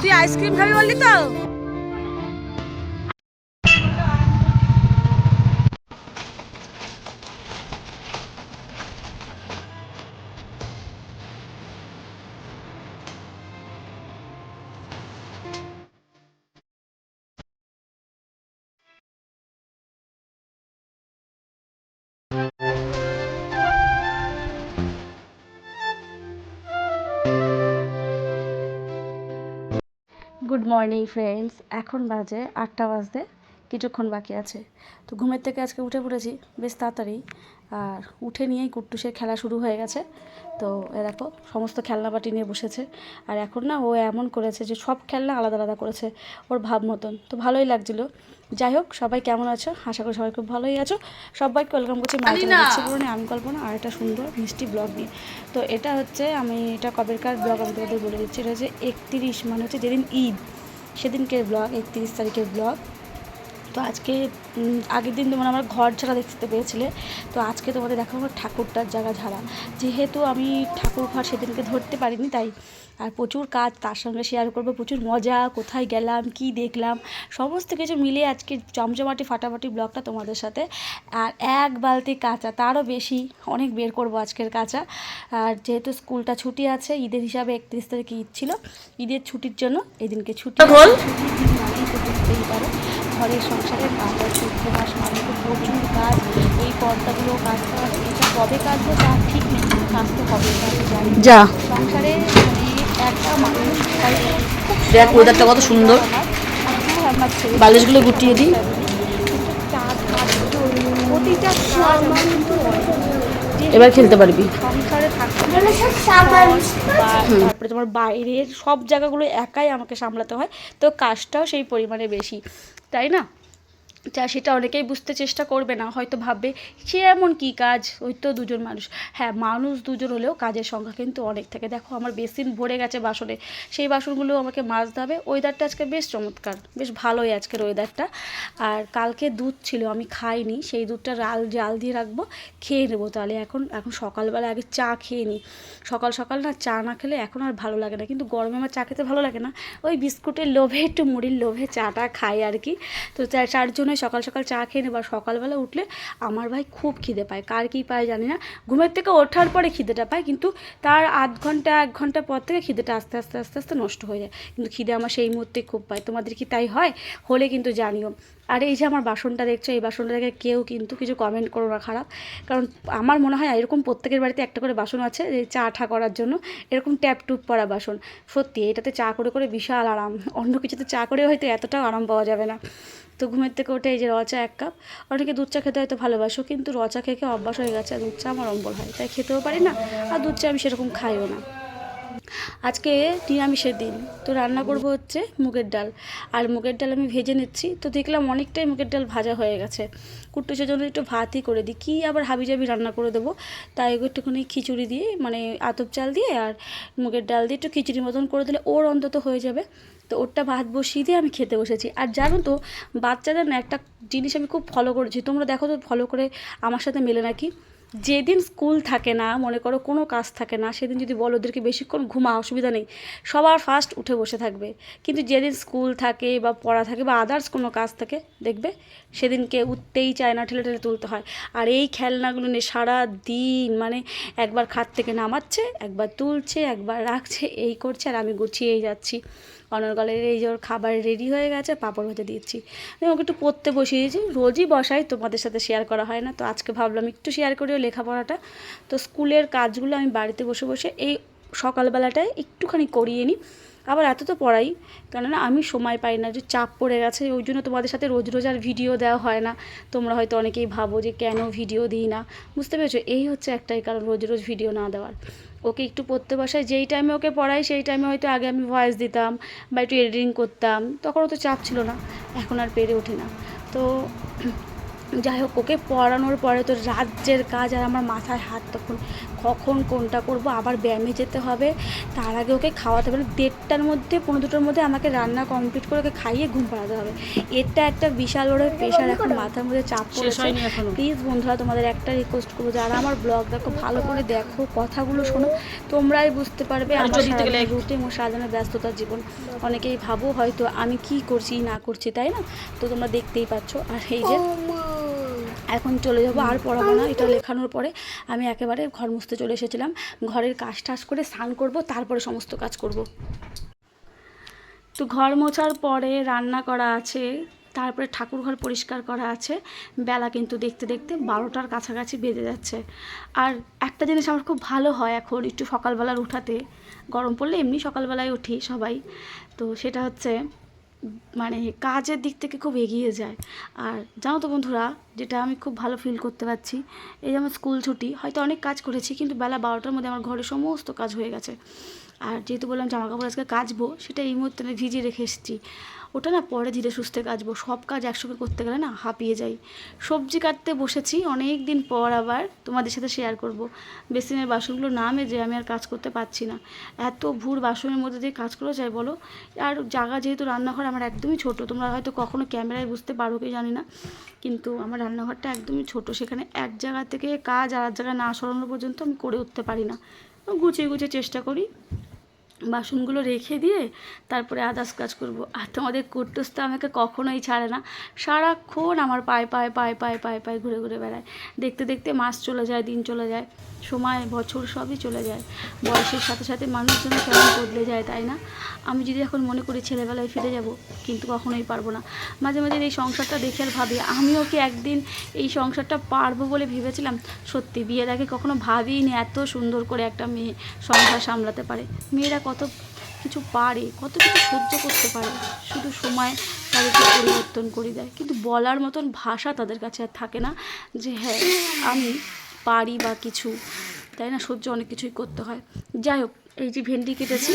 তুই আইসক্রিম খাবি বললি তো? গুড মর্নিং ফ্রেন্ডস এখন বাজে আটটা বাজতে। কিছুক্ষণ বাকি আছে। তো ঘুমের থেকে আজকে উঠে পড়েছি বেশ তাড়াতাড়ি। আর উঠে নিয়েই কুট্টুসের খেলা শুরু হয়ে গেছে। তো এ দেখো সমস্ত খেলনাবাটি নিয়ে বসেছে। আর এখন না ও এমন করেছে যে সব খেলনা আলাদা আলাদা করেছে ওর ভাব মতন। তো ভালোই লাগছিল। যাই হোক সবাই কেমন আছো? আশা করি সবাই খুব ভালোই আছো। সবাইকে ওয়েলকাম করছি মাঝে! আমি কল্পনা আর একটা সুন্দর মিষ্টি ব্লগ নিয়ে। তো এটা হচ্ছে আমি এটা কবেরকার ব্লগ আমি তোমাদের বলে দিচ্ছি। এটা হচ্ছে একত্রিশ মানে হচ্ছে যেদিন ঈদ সেদিনকে ব্লগ একত্রিশ তারিখের ব্লগ তো আজকে আগের দিন তোমরা আমার ঘর ছাড়া দেখতে পেয়েছিলে। তো আজকে তোমাদের দেখাবো ঠাকুরটার জায়গা ঝাড়া। যেহেতু আমি ঠাকুর ঘর সেদিনকে ধরতে পারিনি, তাই আর প্রচুর কাজ তার সঙ্গে শেয়ার করব প্রচুর মজা কোথায় গেলাম কি দেখলাম সমস্ত কিছু মিলে আজকে জমজমাটি ফাটাফাটি ব্লগটা তোমাদের সাথে। আর এক বালতি কাঁচা তারও বেশি অনেক বের করব আজকের কাঁচা। আর যেহেতু স্কুলটা ছুটি আছে ঈদের হিসাবে একত্রিশ তারিখে ঈদ ছিল ঈদের ছুটির জন্য এই দিনকে ছুটি বুঝতেই পারো ঘরের সংসারের কাজ মানে তো প্রচুর কাজ এই পর্দাগুলো কাজ করা এটা কবে কাজবো তার ঠিক নেই কাজ তো কবে কাজ জানি যা। সংসারে দেখ ওয়েদারটা কত সুন্দর। বালিশগুলো গুটিয়ে দিই। এবার খেলতে পারবি তারপরে তোমার বাইরের সব জায়গাগুলো একাই আমাকে সামলাতে হয়, তো কাজটাও সেই পরিমাণে বেশি, তাই না যা সেটা অনেকেই বুঝতে চেষ্টা করবে না, হয়তো ভাববে, সে এমন কি কাজ? ওই তো দুজন মানুষ। হ্যাঁ মানুষ দুজন হলেও কাজের সংখ্যা কিন্তু অনেক থাকে। দেখো, আমার বেসিন ভরে গেছে বাসনে। সেই বাসনগুলো আমাকে মাজতে হবে। ওয়েদারটা আজকে বেশ চমৎকার, বেশ ভালোই আজকের ওয়েদারটা। আর কালকে দুধ ছিল, আমি খাইনি। সেই দুধটা রাল, জাল দিয়ে রাখব, খেয়ে নেব তাহলে। এখন এখন সকালবেলা আগে চা খেয়ে নিই সকাল সকাল না চা না খেলে এখন আর ভালো লাগে না। কিন্তু গরমে আমার চা খেতে ভালো লাগে না। ওই বিস্কুটের লোভে, একটু মুড়ির লোভে চাটা খাই আর কি। তো চার সকাল সকাল চা খেয়ে নেব। আর সকালবেলা উঠলে আমার ভাই খুব খিদে পায়। কার কী পায় জানি না। ঘুমের থেকে ওঠার পরে খিদেটা পায়, কিন্তু তার আধ ঘণ্টা, এক ঘণ্টা পর থেকে খিদেটা আস্তে আস্তে আস্তে আস্তে নষ্ট হয়ে যায়। কিন্তু খিদে আমার সেই মুহূর্তে খুব পায়। তোমাদের কি তাই হয়? হলে কিন্তু জানিও। আর এই যে আমার বাসনটা দেখছ, এই বাসনটা দেখে কেউ কিন্তু কিছু কমেন্ট করো না খারাপ। কারণ আমার মনে হয় এরকম প্রত্যেকের বাড়িতে একটা করে বাসন আছে যে চা ঠা করার জন্য। এরকম ট্যাপ টুপ পরা বাসন। সত্যি, এটাতে চা করে করে বিশাল আরাম। অন্য কিছুতে চা করে হয়তো এতটাও আরাম পাওয়া যাবে না। তো ঘুমের থেকে ওঠে এই যে রচা এক কাপ। অনেকে দুধ চা খেতে হয়তো ভালোবাসো, কিন্তু রচা খেয়ে অভ্যাস হয়ে গেছে। আর দুধ চা আমার অম্বল হয়, তাই খেতেও পারি না। আর দুধ চা আমি সেরকম খাইও না। আজকে নিরামিষের দিন, তো রান্না করব হচ্ছে মুগের ডাল। আর মুগের ডাল আমি ভেজে নিচ্ছি, তো দেখলাম অনেকটাই মুগের ডাল ভাজা হয়ে গেছে। কুট্টুসের জন্য একটু ভাতই করে দিই, কী আবার হাবিজাবি রান্না করে দেবো? তাই একটুখানি খিচুড়ি দিয়ে মানে আতপ চাল দিয়ে আর মুগের ডাল দিয়ে একটু খিচুড়ি মতন করে দিলে ওর অন্তত হয়ে যাবে। তো ওরটা ভাত বসিয়ে দিয়ে আমি খেতে বসেছি। আর জানো তো, বাচ্চাদের না একটা জিনিস আমি খুব ফলো করেছি, তোমরা দেখো তো ফলো করে আমার সাথে মেলে নাকি? যেদিন স্কুল থাকে না, মনে করো কোনো কাজ থাকে না, সেদিন যদি বলো ওদেরকে বেশিক্ষণ ঘুমা অসুবিধা নেই। সবার ফার্স্ট উঠে বসে থাকবে। কিন্তু যেদিন স্কুল থাকে বা পড়া থাকে বা আদার্স কোনো কাজ থাকে, দেখবে সেদিনকে উঠতেই চায় না, ঠেলে ঠেলে তুলতে হয়। আর এই খেলনাগুলো নিয়ে সারা দিন মানে একবার খাট থেকে নামাচ্ছে, একবার তুলছে, একবার রাখছে, এই করছে, আর আমি গুছিয়েই যাচ্ছি। অনর্গলের এই যে ওর খাবার রেডি হয়ে গেছে, পাঁপড় ভাজা দিচ্ছি। আমি ওকে একটু পড়তে বসিয়েছি রোজই বসাই, তোমাদের সাথে শেয়ার করা হয় না। তো আজকে ভাবলাম একটু শেয়ার করিও লেখাপড়াটা। তো স্কুলের কাজগুলো আমি বাড়িতে বসে বসে এই সকালবেলাটায় একটুখানি করিয়ে নিই। আবার এত তো পড়াই। কেননা আমি সময় পাই না, যে চাপ পড়ে গেছে, ওই জন্য তোমাদের সাথে রোজ রোজ আর ভিডিও দেওয়া হয় না। তোমরা হয়তো অনেকেই ভাবো যে কেন ভিডিও দিই না? বুঝতে পেরেছ? এই হচ্ছে একটাই কারণ, রোজ রোজ ভিডিও না দেওয়ার। ওকে একটু পড়তে বসায় যেই টাইমে ওকে পড়াই, সেই টাইমে হয়তো আগে আমি ভয়েস দিতাম বা একটু এডিটিং করতাম। তখন অত চাপ ছিল না, এখন আর পেরে ওঠে না। তো যাই হোক, ওকে পড়ানোর পরে তো রাজ্যের কাজ আর আমার মাথায় হাত তখন কখন কোনটা করব আবার ব্যায়ামে যেতে হবে। তার আগে ওকে খাওয়াতে হবে। দেড়টার মধ্যে পনেরো দুটোর মধ্যে আমাকে রান্না কমপ্লিট করে ওকে খাইয়ে ঘুম পাড়াতে হবে। এটা একটা বিশাল বড় প্রেশার এখন মাথার মধ্যে চাপ পড়েছে। প্লিজ বন্ধুরা তোমাদের একটা রিকোয়েস্ট করব। যারা আমার ব্লগ দেখো ভালো করে দেখো কথাগুলো শোনো। তোমরাই বুঝতে পারবে আমার রুটিন ও সাজানো ব্যস্ততার জীবন। অনেকেই ভাবো হয়তো আমি কি করছি না করছি তাই না? তো তোমরা দেখতেই পাচ্ছ। আর এই যে এখন চলে যাব আর পড়াবো না, এটা লেখানোর পরে আমি একেবারে ঘর মুছতে চলে এসেছিলাম। ঘরের কাজ টাজ করে স্নান করব, তারপরে সমস্ত কাজ করব। তো ঘর মোছার পরে রান্না করা আছে, তারপরে ঠাকুর ঘর পরিষ্কার করা আছে। বেলা কিন্তু দেখতে দেখতে বারোটার কাছাকাছি বেজে যাচ্ছে। আর একটা জিনিস আমার খুব ভালো হয় এখন একটু সকালবেলার উঠাতে, গরম পড়লে এমনি সকালবেলায় উঠি সবাই। তো সেটা হচ্ছে মানে কাজের দিক থেকে খুব এগিয়ে যায়। আর জানো তো বন্ধুরা, যেটা আমি খুব ভালো ফিল করতে পারছি, এই যে আমার স্কুল ছুটি, হয়তো অনেক কাজ করেছি, কিন্তু বেলা বারোটার মধ্যে আমার ঘরে সমস্ত কাজ হয়ে গেছে। আর যেহেতু বললাম জামা কাপড় আজকে কাচবো, সেটা এই মুহূর্তে আমি ভিজিয়ে রেখে এসেছি। ওটা না পরে ধীরে সুস্থে কাজবো সব কাজ একসঙ্গে করতে গেলে না হাঁপিয়ে যাই। সবজি কাটতে বসেছি, অনেক দিন পর আবার তোমাদের সাথে শেয়ার করব। বেসিনের বাসনগুলো না মেজে আমি আর কাজ করতে পারছি না। এত ভুর বাসনের মধ্যে দিয়ে কাজ করা যায় বলো? আর জায়গা যেহেতু রান্নাঘর আমার একদমই ছোট, তোমরা হয়তো কখনো ক্যামেরায় বুঝতে পারো, কি জানি না। কিন্তু আমার রান্নাঘরটা একদমই ছোট, সেখানে এক জায়গা থেকে কাজ আর এক জায়গায় না সরানো পর্যন্ত আমি করে উঠতে পারি না। গুছিয়ে গুছিয়ে চেষ্টা করি। বাসনগুলো রেখে দিয়ে তারপরে আদার্স কাজ করব। আর তোমাদের কুট্টুস তো আমাকে কখনোই ছাড়ে না। সারাক্ষণ আমার পায়ে পায়ে পায়ে পায়ে পায়ে পায়ে ঘুরে ঘুরে বেড়ায়। দেখতে দেখতে মাস চলে যায়, দিন চলে যায়, সময়, বছর সবই চলে যায়। বয়সের সাথে সাথে মানুষজন কেমন বদলে যায় তাই না? আমি যদি এখন মনে করি ছেলেবেলায় ফিরে যাব, কিন্তু কখনোই পারব না। মাঝে মাঝে এই সংসারটা দেখে আর ভাবি, আমিও কি একদিন এই সংসারটা পারব বলে ভেবেছিলাম? সত্যি, বিয়ের আগে কখনো ভাবিনি এত সুন্দর করে একটা মেয়ে সংসার সামলাতে পারে। মেয়েরা কত কিছু পারে, কত কিছু সহ্য করতে পারে। শুধু সময় তাদেরকে পরিবর্তন করে দেয়। কিন্তু বলার মতন ভাষা তাদের কাছে আর থাকে না যে হ্যাঁ আমি পারি বা কিছু। তাই না? সহ্য অনেক কিছুই করতে হয়। যাই হোক, এই যে ভেন্ডি কেটেছি।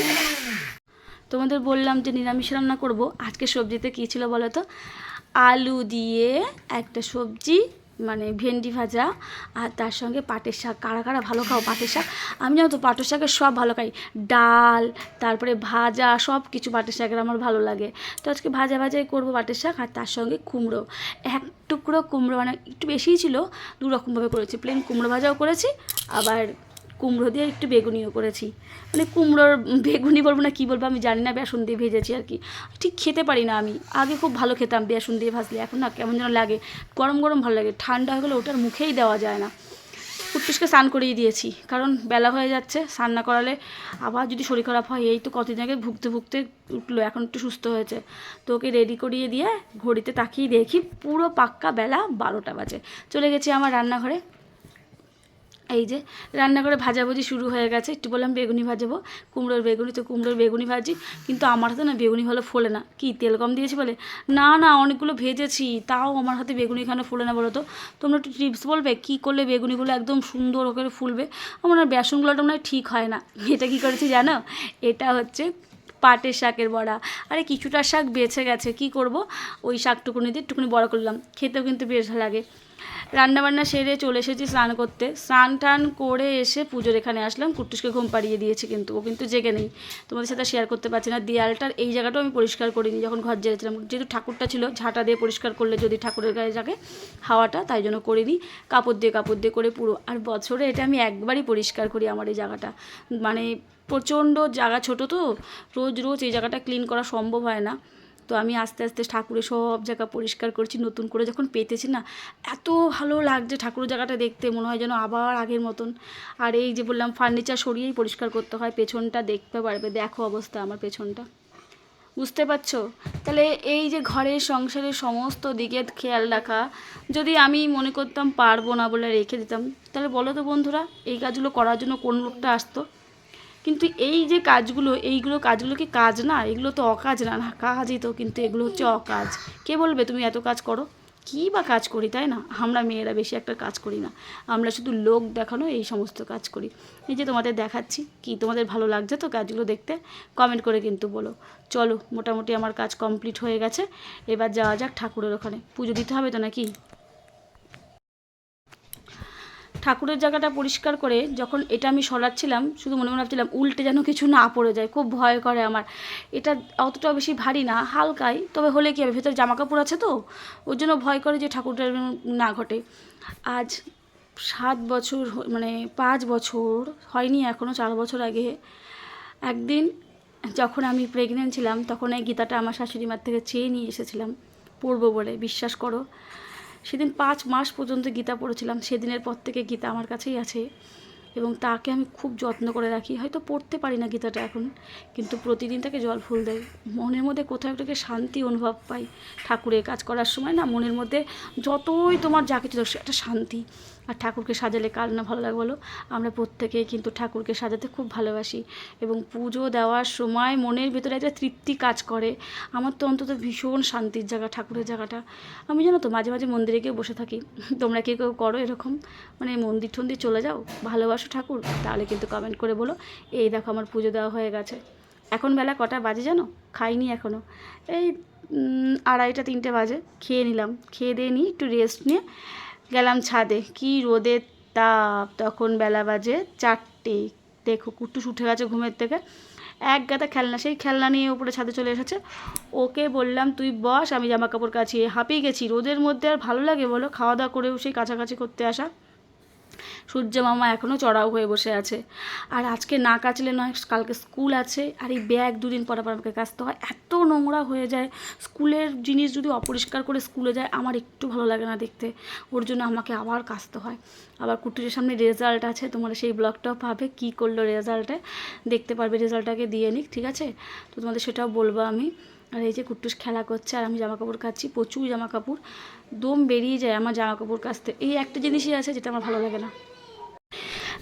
তোমাদের বললাম যে নিরামিষ রান্না করব। আজকে সবজিতে কী ছিল বলো তো? আলু দিয়ে একটা সবজি মানে ভেন্ডি ভাজা আর তার সঙ্গে পাটের শাক। কারা কারা ভালো খাও পাটের শাক? আমি জানো তো পাটের শাকের সব ভালো খাই। ডাল, তারপরে ভাজা, সব কিছু পাটের শাকের আমার ভালো লাগে। তো আজকে ভাজা ভাজাই করব পাটের শাক আর তার সঙ্গে কুমড়ো। এক টুকরো কুমড়ো মানে একটু বেশিই ছিল দু রকমভাবে করেছি। প্লেন কুমড়ো ভাজাও করেছি, আবার কুমড়ো দিয়ে একটু বেগুনিও করেছি। মানে কুমড়োর বেগুনি বলব না, কী বলব আমি জানি না, বেসন দিয়ে ভেজেছি আর কি। ঠিক খেতে পারি না আমি। আগে খুব ভালো খেতাম বেসন দিয়ে ভাজলে, এখন না কেমন যেন লাগে। গরম গরম ভালো লাগে, ঠান্ডা হয়ে গেলে ওটার মুখেই দেওয়া যায় না। কুট্টুসকে স্নান করিয়ে দিয়েছি, কারণ বেলা হয়ে যাচ্ছে, স্নান না করালে আবার যদি শরীর খারাপ হয়, এই তো কতদিন আগে ভুগতে ভুগতে উঠল, এখন একটু সুস্থ হয়েছে। তো ওকে রেডি করিয়ে দিয়ে ঘড়িতে তাকিয়ে দেখি, পুরো পাক্কা বেলা বারোটা বাজে। চলে গেছি আমার রান্নাঘরে। এই যে রান্নাঘরে ভাজাভুজি শুরু হয়ে গেছে। একটু বললাম বেগুনি ভাজাবো, কুমড়োর বেগুনি তো কুমড়োর বেগুনি ভাজি, কিন্তু আমার হাতে না বেগুনি ভালো ফোলে না। কি তেল কম দিয়েছি বলে? না না, অনেকগুলো ভেজেছি, তাও আমার হাতে বেগুনি এখানে ফোলে না বলো তো। তোমরা একটু টিপস বলবে, কী করলে বেগুনিগুলো একদম সুন্দর করে ফুলবে? আমার বেসনগুলোটা মনে হয় ঠিক হয় না। এটা কী করেছি জানো? এটা হচ্ছে পাটের শাকের বড়া। আরে কিছুটা শাক বেছে গেছে, কি করব? ওই শাকটুকুনি দিয়ে একটুকুনি বড়া করলাম। খেতেও কিন্তু বেশ লাগে। রান্নাবান্না সেরে চলে এসেছি স্নান করতে। স্নান টান করে এসে পুজোর এখানে আসলাম। কুট্টুসকে ঘুম পাড়িয়ে দিয়েছি কিন্তু, ও কিন্তু জেগে নেই। তোমাদের সাথে শেয়ার করতে পারছি না। দেয়ালটার এই জায়গাটাও আমি পরিষ্কার করিনি যখন ঘর জেরেছিলাম যেহেতু ঠাকুরটা ছিল, ঝাঁটা দিয়ে পরিষ্কার করলে যদি ঠাকুরের গায়ে জাগে হাওয়াটা, তাই জন্য করিনি। কাপড় দিয়ে কাপড় দিয়ে করে পুরো। আর বছরে এটা আমি একবারই পরিষ্কার করি আমার এই জায়গাটা। মানে প্রচণ্ড জায়গা ছোট তো, রোজ রোজ এই জায়গাটা ক্লিন করা সম্ভব হয় না। তো আমি আস্তে আস্তে ঠাকুরের সব জায়গা পরিষ্কার করছি, নতুন করে যখন পেতেছি না, এত ভালো লাগছে ঠাকুরের জায়গাটা দেখতে, মনে হয় যেন আবার আগের মতন। আর এই যে বললাম ফার্নিচার সরিয়েই পরিষ্কার করতে হয়, পেছনটা দেখতে পারবে, দেখো অবস্থা আমার পেছনটা। বুঝতে পারছ? তাহলে এই যে ঘরের সংসারের সমস্ত দিকে খেয়াল রাখা, যদি আমি মনে করতাম পারব না বলে রেখে দিতাম, তাহলে বলো তো বন্ধুরা, এই কাজগুলো করার জন্য কোন লোকটা আসতো? কিন্তু এই যে কাজগুলো, এইগুলো কাজগুলো কি কাজ না? এগুলো তো অকাজ না না, কাজই তো কিন্তু এগুলো হচ্ছে অকাজ। কে বলবে তুমি এত কাজ করো? কী বা কাজ করি, তাই না? আমরা মেয়েরা বেশি একটা কাজ করি না। আমরা শুধু লোক দেখানো, এই সমস্ত কাজ করি। এই যে তোমাদের দেখাচ্ছি, কি তোমাদের ভালো লাগছে তো কাজগুলো দেখতে? কমেন্ট করে কিন্তু বলো। চলো, মোটামুটি আমার কাজ কমপ্লিট হয়ে গেছে। এবার যাওয়া যাক ঠাকুরের ওখানে। পুজো দিতে হবে তো নাকি? ঠাকুরের জায়গাটা পরিষ্কার করে যখন এটা আমি সরাচ্ছিলাম, শুধু মনে মনে ভাবছিলাম উল্টে যেন কিছু না পড়ে যায়, খুব ভয় করে আমার। এটা অতটা বেশি ভারী না, হালকাই, তবে হলে কি হবে? ভেতরে জামা কাপড় আছে তো? ওর জন্য ভয় করে যে ঠাকুরটা না ঘটে। আজ সাত বছর মানে পাঁচ বছর হয়নি এখনও চার বছর আগে। একদিন যখন আমি প্রেগনেন্ট ছিলাম, তখন এই গীতাটা আমার শাশুড়ি মার থেকে চেয়ে নিয়ে এসেছিলাম, পড়ব বলে, বিশ্বাস করো। সেদিন পাঁচ মাস পর্যন্ত গীতা পড়েছিলাম সেদিনের পর থেকে গীতা আমার কাছেই আছে। এবং তাকে আমি খুব যত্ন করে রাখি। হয়তো পড়তে পারি না গীতাটা এখন, কিন্তু প্রতিদিন তাকে জল ফুল দেয় মনের মধ্যে কোথাও একটু শান্তি অনুভব পাই ঠাকুরের কাজ করার সময় না মনের মধ্যে যতই তোমার যা কিছু একটা শান্তি। আর ঠাকুরকে সাজালে কার না ভালো লাগে বলো? আমরা প্রত্যেকেই কিন্তু ঠাকুরকে সাজাতে খুব ভালোবাসি। এবং পুজো দেওয়ার সময় মনের ভেতরে একটা তৃপ্তি কাজ করে। আমার তো অন্তত ভীষণ শান্তির জায়গা, ঠাকুরের জায়গাটা। আমি জানো তো, মাঝে মাঝে মন্দিরে গিয়ে বসে থাকি। তোমরা কি কেউ করো এরকম? মানে মন্দির টন্দির চলে যাও? ভালোবাসো ঠাকুর, তাহলে কিন্তু কমেন্ট করে বলো, এই দেখো আমার পুজো দেওয়া হয়ে গেছে। এখন বেলা কটা বাজে জানো? খাইনি এখনও এই আড়াইটা, তিনটে বাজে। খেয়ে নিলাম। খেয়ে দিয়ে নিই, একটু রেস্ট নিয়ে গেলাম ছাদে। কি রোদের তাপ! তখন বেলা বাজে চারটে। দেখো কুট্টুস উঠে গেছে ঘুমের থেকে। এক গাদা খেলনা, সেই খেলনা নিয়ে উপরে ছাদে চলে এসেছে। ওকে বললাম, তুই বস, আমি জামা কাপড় কাচিয়ে হাঁপিয়ে গেছি। রোদের মধ্যে আর ভালো লাগে বলো? খাওয়া দাওয়া করেও সেই কাছাকাছি করতে আসা। সূর্য মামা এখনও চড়াও হয়ে বসে আছে। আর আজকে না কাচলে নয়, কালকে স্কুল আছে। আর এই ব্যাগ দুদিন পর পর আমাকে কাচতে হয়। এত নোংরা হয়ে যায়। স্কুলের জিনিস যদি অপরিষ্কার করে স্কুলে যায়, আমার একটু ভালো লাগে না দেখতে। ওর জন্য আমাকে আবার কাচতে হয়। আবার কুটুরের সামনে রেজাল্ট আছে। তোমরা সেই ব্লগটাও পাবে। কি করল রেজাল্টে দেখতে পারবে। রেজাল্টটাকে দিয়ে নিক, ঠিক আছে? তো তোমাদের সেটাও বলব আমি। আর এই যে কুট্টুস খেলা করছে, আর আমি জামা কাপড় কাচ্ছি। প্রচুর জামা কাপড় দম বেরিয়ে যায় আমার জামা কাপড় কাচতে। এই একটা জিনিসই আছে যেটা আমার ভালো লাগে না।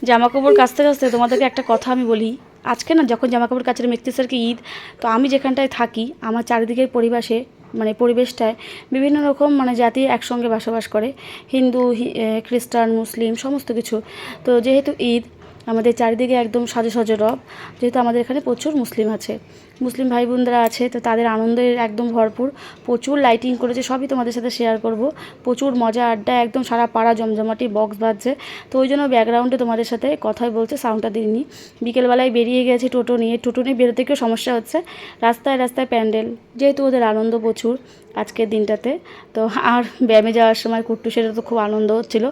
জামা কাপড় কাচতে কাচতে তোমাদেরকে একটা কথা আমি বলি। আজকে না যখন জামা কাপড় কাচলে মেঘতি স্যারকে ঈদ, তো আমি যেখানটায় থাকি, আমার চারিদিকের পরিবেশে মানে পরিবেশটায় বিভিন্ন রকম মানে জাতি একসঙ্গে বসবাস করে। হিন্দু খ্রিস্টান, মুসলিম, সমস্ত কিছু। তো যেহেতু ঈদ, আমাদের চারিদিকে একদম সাজে সাজে রব, যেহেতু আমাদের এখানে প্রচুর মুসলিম আছে। মুসলিম ভাই বোনরা আছে, তো তাদের আনন্দের একদম ভরপুর। প্রচুর লাইটিং করেছে, সবই তোমাদের সাথে শেয়ার করব। প্রচুর মজা, আড্ডা, একদম সারা পাড়া জমজমাটি বক্স বাজছে। তো ওই জন্য ব্যাকগ্রাউন্ডে তোমাদের সাথে কথাই বলছে সাউন্ডটা দিইনি বিকেলবেলায় বেরিয়ে গেছে টোটো নিয়ে। টোটো নিয়ে বেরোতে কেউ সমস্যা হচ্ছে। রাস্তায় রাস্তায় প্যান্ডেল, যেহেতু ওদের আনন্দ প্রচুর আজকের দিনটাতে। তো আর ব্যায়ামে যাওয়ার সময় কুট্টু, সেটা তো খুব আনন্দ হচ্ছিল।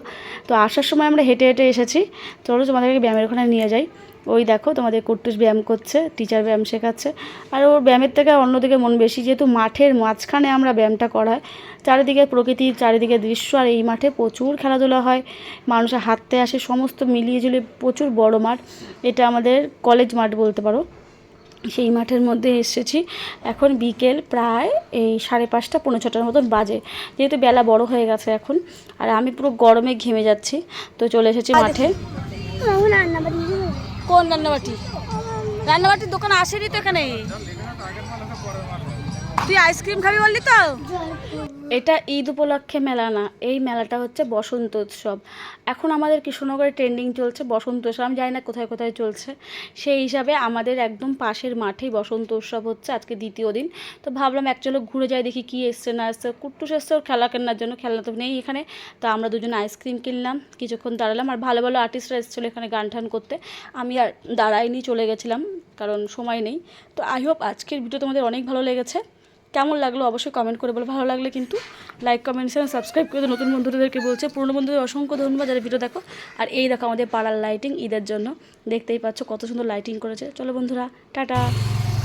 তো আসার সময় আমরা হেঁটে হেঁটে এসেছি। চলো তোমাদেরকে ব্যায়ামের ওখানে নিয়ে যাই। ওই দেখো তোমাদের কুট্টুস ব্যায়াম করছে টিচার ব্যায়াম শেখাচ্ছে আর ওর ব্যায়ামের থেকে অন্যদিকে মন বেশি যেহেতু মাঠের মাঝখানে আমরা ব্যায়ামটা করাই চারিদিকে প্রকৃতির চারিদিকে দৃশ্য আর এই মাঠে প্রচুর খেলাধুলা হয় মানুষের হাঁটতে আসে সমস্ত মিলিয়ে ঝুলিয়ে প্রচুর বড় মাঠ এটা আমাদের কলেজ মাঠ বলতে পারো সেই মাঠের মধ্যে এসেছি এখন বিকেল প্রায় এই সাড়ে পাঁচটা পনেরো ছটার মতন বাজে যেহেতু বেলা বড় হয়ে গেছে এখন আর আমি পুরো গরমে ঘেমে যাচ্ছি তো চলে এসেছি মাঠে কোন রান্নাবাটি? রান্নাবাটির দোকান আসেনি তো এখানে? তুই আইসক্রিম খাবি বললি তো? এটা ঈদ উপলক্ষে মেলা না, এই মেলাটা হচ্ছে বসন্ত উৎসব। এখন আমাদের কৃষ্ণনগরে ট্রেন্ডিং চলছে বসন্ত উৎসব। আমি জানি না কোথায় কোথায় চলছে। সেই হিসাবে আমাদের একদম পাশের মাঠেই বসন্ত উৎসব হচ্ছে আজকে দ্বিতীয় দিন। তো ভাবলাম এক চলো ঘুরে যাই, দেখি কী এসছে না এসছে। কুট্টুস এসছে, ওর খেলা কেনার জন্য, খেলনা তো নেই এখানে। তো আমরা দুজন আইসক্রিম কিনলাম, কিছুক্ষণ দাঁড়ালাম। আর ভালো ভালো আর্টিস্টরা এসেছিল এখানে গান টান করতে। আমি আর দাঁড়াইনি, চলে গেছিলাম, কারণ সময় নেই। তো আই হোপ আজকের ভিডিও তোমাদের অনেক ভালো লেগেছে। কেমন লাগল অবশ্যই কমেন্ট করে বলো। ভালো লাগলে কিন্তু লাইক কমেন্ট শেয়ার সাবস্ক্রাইব করে নতুন বন্ধুদেরকে বলছে, পুরনো বন্ধুদের অসংখ্য ধন্যবাদ যারা ভিডিও দেখো। আর এই দেখো আমাদের পাড়ার লাইটিং ঈদের জন্য। দেখতেই পাচ্ছ কত সুন্দর লাইটিং করেছে। চলো বন্ধুরা, টাটা।